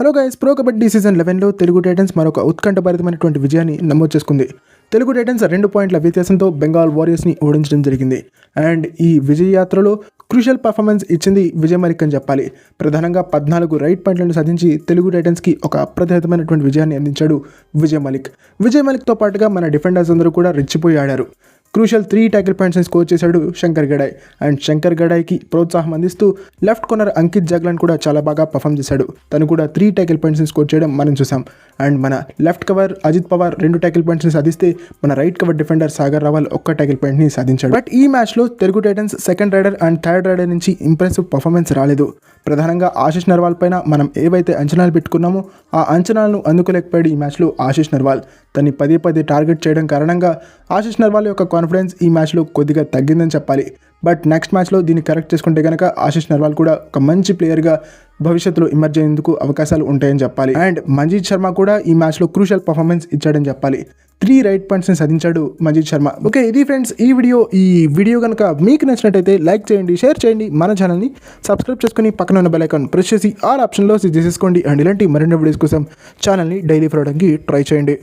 Hello guys pro kabaddi season లెవెన్లో Telugu Titans మరొక ఉత్కంఠభరితమైనటువంటి విజయాన్ని నమోదు చేసుకుంది. తెలుగు టైటన్స్ రెండు పాయింట్ల వ్యత్యాసంతో బెంగాల్ వారియర్స్ని ఓడించడం జరిగింది. అండ్ ఈ విజయ యాత్రలో క్రూషియల్ పర్ఫార్మెన్స్ ఇచ్చింది విజయ్ మలిక్ అని చెప్పాలి. ప్రధానంగా పద్నాలుగు రైట్ పాయింట్లను సాధించి తెలుగు టైటన్స్కి ఒక అప్రతిహతమైనటువంటి విజయాన్ని అందించాడు విజయ్ మలిక్. విజయ్ మలిక్తో పాటుగా మన డిఫెండర్స్ అందరూ కూడా రెచ్చిపోయి ఆడారు. క్రూషల్ త్రీ ట్యాకిల్ పాయింట్స్ని స్కోర్ చేశాడు శంకర్ గడాయ్. అండ్ శంకర్ గడాయ్కి ప్రోత్సాహం అందిస్తూ లెఫ్ట్ కార్నర్ అంకిత్ జగ్లాన్ కూడా చాలా బాగా పర్ఫామ్ చేశాడు. తను కూడా త్రీ ట్యాకిల్ పాయింట్స్ని స్కోర్ చేయడం మనం చూసాం అండ్ మన లెఫ్ట్ కవర్ అజిత్ పవార్ రెండు ట్యాకిల్ పాయింట్స్ని సాధిస్తే మన right cover defender Sagar Rawal ఒక్క ట్యాకిల్ పాయింట్ని సాధించాడు. బట్ ఈ మ్యాచ్లో Telugu Titans second raider and third raider నుంచి ఇంప్రెసివ్ పర్ఫార్మెన్స్ రాలేదు. ప్రధానంగా ఆశిష్ నర్వాల్ పైన మనం ఏవైతే అంచనాలు పెట్టుకున్నామో ఆ అంచనాలను అందుకోలేకపోయాడు ఈ మ్యాచ్లో ఆశిష్ నర్వాల్. తన్ని పదే పదే టార్గెట్ చేయడం కారణంగా ఆశిష్ నర్వాల్ యొక్క కాన్ఫిడెన్స్ ఈ మ్యాచ్లో కొద్దిగా తగ్గిందని చెప్పాలి. బట్ నెక్స్ట్ మ్యాచ్లో దీన్ని కరెక్ట్ చేసుకుంటే కనుక ఆశిష్ నర్వాల్ కూడా ఒక మంచి ప్లేయర్గా భవిష్యత్తులో ఇమర్జ్ అయ్యేందుకు అవకాశాలు ఉంటాయని చెప్పాలి. అండ్ మంజీత్ శర్మ కూడా ఈ మ్యాచ్లో క్రూషల్ పర్ఫార్మెన్స్ ఇచ్చాడని చెప్పాలి. త్రీ రైట్ పాయింట్స్ని సాధించాడు మంజీత్ శర్మ. ఓకే ఇది ఫ్రెండ్స్ ఈ వీడియో ఈ వీడియో కనుక మీకు నచ్చినట్టయితే లైక్ చేయండి షేర్ చేయండి. మన ఛానల్ని సబ్స్క్రైబ్ చేసుకుని పక్కన ఉన్న బెల్ ఐకాన్ ప్రెస్ చేసి ఆల్ ఆప్షన్లో చేసేసుకోండి. అండ్ ఇలాంటి మరిన్ని వీడియోస్ కోసం ఛానల్ని డైలీ ఫాలో ట్రై చేయండి.